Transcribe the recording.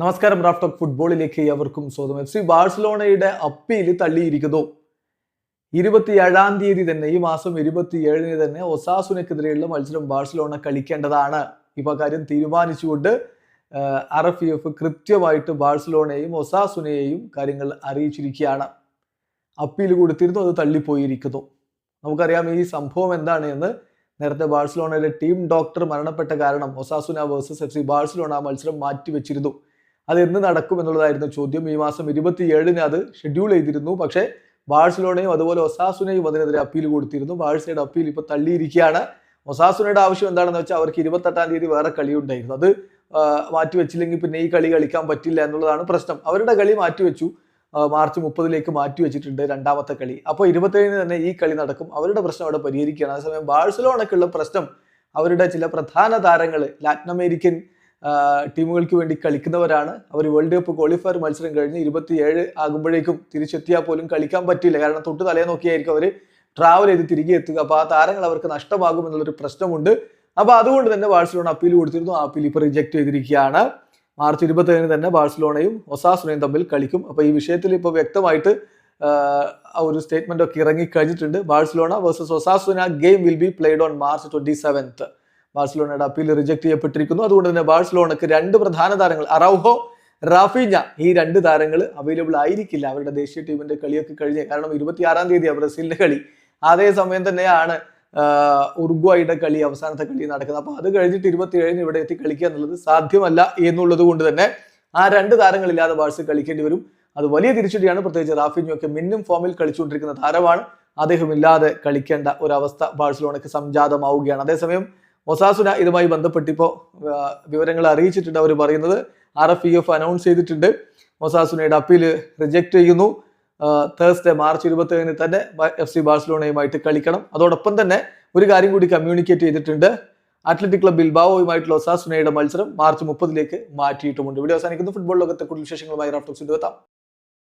നമസ്കാരം raft of ഫുട്ബോളിലേക്ക് എവർക്കും സ്വാഗതം. എഫ് സി ബാഴ്സലോണയുടെ അപ്പീൽ തള്ളിയിരിക്കുന്നു. ഇരുപത്തിയേഴാം തീയതി തന്നെ ഈ മാസം ഇരുപത്തിയേഴിന് തന്നെ ഒസാസുനക്കെതിരെയുള്ള മത്സരം ബാഴ്സലോണ കളിക്കേണ്ടതാണ്. ഇപ്പൊ കാര്യം തീരുമാനിച്ചുകൊണ്ട് ആർ എഫ് എഫ് കൃത്യമായിട്ട് ബാഴ്സലോണയെയും ഒസാസുനയെയും കാര്യങ്ങൾ അറിയിച്ചിരിക്കുകയാണ്. അപ്പീൽ കൊടുത്തിരുന്നു അത് തള്ളിപ്പോയിരിക്കുന്നു. നമുക്കറിയാം ഈ സംഭവം എന്താണ് എന്ന്. നേരത്തെ ബാഴ്സലോണയിലെ ടീം ഡോക്ടർ മരണപ്പെട്ട കാരണം Osasuna versus F C Barcelona മത്സരം മാറ്റിവെച്ചിരുന്നു. അത് എന്ന് നടക്കും എന്നുള്ളതായിരുന്നു ചോദ്യം. ഈ മാസം ഇരുപത്തിയേഴിന് അത് ഷെഡ്യൂൾ ചെയ്തിരുന്നു. പക്ഷേ ബാഴ്സലോണയും അതുപോലെ ഒസാസുനയും അതിനെതിരെ അപ്പീൽ കൊടുത്തിരുന്നു. ബാഴ്സയുടെ അപ്പീൽ ഇപ്പോൾ തള്ളിയിരിക്കുകയാണ്. ഒസാസുനയുടെ ആവശ്യം എന്താണെന്ന് വെച്ചാൽ അവർക്ക് ഇരുപത്തെട്ടാം തീയതി വേറെ കളി ഉണ്ടായിരുന്നു അത് മാറ്റിവെച്ചില്ലെങ്കിൽ പിന്നെ ഈ കളി കളിക്കാൻ പറ്റില്ല എന്നുള്ളതാണ് പ്രശ്നം. അവരുടെ കളി മാറ്റിവെച്ചു. മാർച്ച് മുപ്പതിലേക്ക് മാറ്റിവെച്ചിട്ടുണ്ട് രണ്ടാമത്തെ കളി. അപ്പോൾ ഇരുപത്തേഴിന് തന്നെ ഈ കളി നടക്കും. അവരുടെ പ്രശ്നം അവിടെ പരിഹരിക്കുകയാണ്. അതേസമയം ബാഴ്സലോണക്കുള്ള പ്രശ്നം അവരുടെ ചില പ്രധാന താരങ്ങൾ ലാറ്റിൻ അമേരിക്കൻ ടീമുകൾക്ക് വേണ്ടി കളിക്കുന്നവരാണ്. അവർ വേൾഡ് കപ്പ് ക്വാളിഫയർ മത്സരം കഴിഞ്ഞ് ഇരുപത്തിയേഴ് ആകുമ്പോഴേക്കും തിരിച്ചെത്തിയാൽ പോലും കളിക്കാൻ പറ്റില്ല. കാരണം തൊട്ട് തലേ നോക്കിയായിരിക്കും അവർ ട്രാവൽ ചെയ്ത് തിരികെ എത്തുക. അപ്പോൾ ആ താരങ്ങൾ അവർക്ക് നഷ്ടമാകും എന്നുള്ളൊരു പ്രശ്നമുണ്ട്. അപ്പോൾ അതുകൊണ്ട് തന്നെ ബാഴ്സലോണ അപ്പീൽ കൊടുത്തിരുന്നു. ആ അപ്പീൽ ഇപ്പോൾ റിജക്ട് ചെയ്തിരിക്കുകയാണ്. മാർച്ച് ഇരുപത്തേഴിന് തന്നെ ബാഴ്സലോണയും ഒസാസുനയും തമ്മിൽ കളിക്കും. അപ്പോൾ ഈ വിഷയത്തിൽ ഇപ്പോൾ വ്യക്തമായിട്ട് ഒരു സ്റ്റേറ്റ്മെന്റ് ഒക്കെ ഇറങ്ങി കഴിഞ്ഞിട്ടുണ്ട്. Barcelona versus Osasuna game will be played on March twenty seventh ബാഴ്സലോണയുടെ അപ്പീൽ റിജക്ട് ചെയ്യപ്പെട്ടിരിക്കുന്നു. അതുകൊണ്ട് തന്നെ ബാഴ്സലോണക്ക് രണ്ട് പ്രധാന താരങ്ങൾ അറൗഹോ റാഫീഞ്ഞ ഈ രണ്ട് താരങ്ങൾ അവൈലബിൾ ആയിരിക്കില്ല അവരുടെ ദേശീയ ടീമിന്റെ കളിയൊക്കെ കഴിഞ്ഞ്. കാരണം ഇരുപത്തിയാറാം തീയതിയാണ് ബ്രസീലിന്റെ കളി. അതേ സമയം തന്നെയാണ് ആഹ്, കളി അവസാനത്തെ കളി നടക്കുന്നത്. അപ്പൊ അത് കഴിഞ്ഞിട്ട് ഇരുപത്തിയേഴിന് ഇവിടെ എത്തി കളിക്കുക എന്നുള്ളത് സാധ്യമല്ല എന്നുള്ളത് കൊണ്ട് തന്നെ ആ രണ്ട് താരങ്ങളില്ലാതെ ബാഴ്സ കളിക്കേണ്ടി വരും. അത് വലിയ തിരിച്ചടിയാണ്. പ്രത്യേകിച്ച് റാഫിഞ്ഞൊക്കെ മിന്നും ഫോമിൽ കളിച്ചുകൊണ്ടിരിക്കുന്ന താരമാണ്. അദ്ദേഹം ഇല്ലാതെ കളിക്കേണ്ട ഒരവസ്ഥ ബാഴ്സലോണയ്ക്ക് സംജാതമാവുകയാണ്. അതേസമയം ഒസാസുന ഇതുമായി ബന്ധപ്പെട്ട് ഇപ്പോൾ വിവരങ്ങൾ അറിയിച്ചിട്ടുണ്ട് അവർ പറയുന്നത്. R F E F announce ചെയ്തിട്ടുണ്ട്. മൊസാസുനയുടെ അപ്പീൽ റിജക്ട് ചെയ്യുന്നു. തേഴ്സ്ഡേ മാർച്ച് ഇരുപത്തേഴിന് തന്നെ എഫ് സി ബാഴ്സലോണയുമായിട്ട് കളിക്കണം. അതോടൊപ്പം തന്നെ ഒരു കാര്യം കൂടി കമ്മ്യൂണിക്കേറ്റ് ചെയ്തിട്ടുണ്ട്. അത്ലറ്റിക് ക്ലബ് ബിൽബാവോയുമായിട്ടുള്ള ഒസാസുനയുടെ മത്സരം മാർച്ച് മുപ്പതിലേക്ക് മാറ്റിയിട്ടുമുണ്ട്. ഇവിടെ അവസാനിക്കുന്നു. ഫുട്ബോൾ ലോകത്തെ കൂടുതൽ വിശേഷങ്ങളുമായി റാഫ്റ്റോക്സ് എത്താം.